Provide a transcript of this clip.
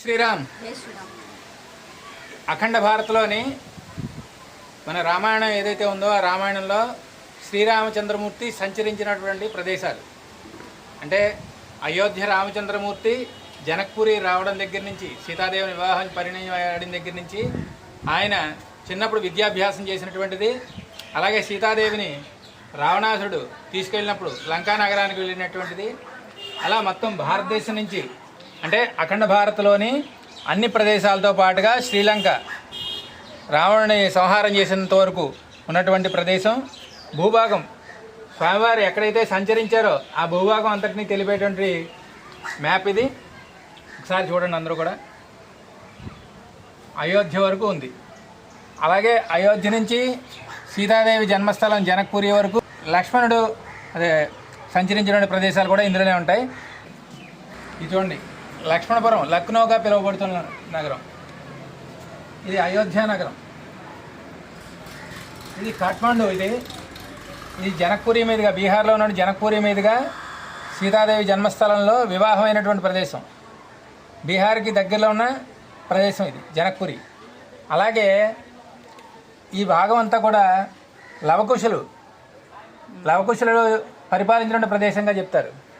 శ్రీరామ్. అఖండ భారత్లోని మన రామాయణం ఏదైతే ఉందో ఆ రామాయణంలో శ్రీరామచంద్రమూర్తి సంచరించినటువంటి ప్రదేశాలు. అంటే అయోధ్య రామచంద్రమూర్తి జనక్పురి రావడం దగ్గర నుంచి సీతాదేవిని వివాహం పరిణయం దగ్గర నుంచి ఆయన చిన్నప్పుడు విద్యాభ్యాసం చేసినటువంటిది. అలాగే సీతాదేవిని రావణాసుడు తీసుకెళ్ళినప్పుడు లంకా నగరానికి వెళ్ళినటువంటిది. అలా మొత్తం భారతదేశం నుంచి అంటే అఖండ భారత్లోని అన్ని ప్రదేశాలతో పాటుగా శ్రీలంక రావణుని సంహారం చేసినంత వరకు ఉన్నటువంటి ప్రదేశం భూభాగం. స్వామివారు ఎక్కడైతే సంచరించారో ఆ భూభాగం అంతటినీ తెలిపేటువంటి మ్యాప్ ఇది. ఒకసారి చూడండి అందరూ కూడా. అయోధ్య వరకు ఉంది. అలాగే అయోధ్య నుంచి సీతాదేవి జన్మస్థలం జనక్పూరి వరకు లక్ష్మణుడు అదే సంచరించిన ప్రదేశాలు కూడా ఇందులోనే ఉంటాయి. ఇది చూడండి. లక్ష్మణపురం లక్నోగా పిలువబడుతున్న నగరం. ఇది అయోధ్య నగరం. ఇది కాఠ్మాండు ఇది. ఇది జనక్పూరి మీదుగా బీహార్లో ఉన్న జనక్పూరి మీదుగా సీతాదేవి జన్మస్థలంలో వివాహమైనటువంటి ప్రదేశం. బీహార్కి దగ్గరలో ఉన్న ప్రదేశం ఇది జనక్పురి. అలాగే ఈ భాగం అంతా కూడా లవకుశులు. లవకుశలు పరిపాలించిన ప్రదేశంగా చెప్తారు.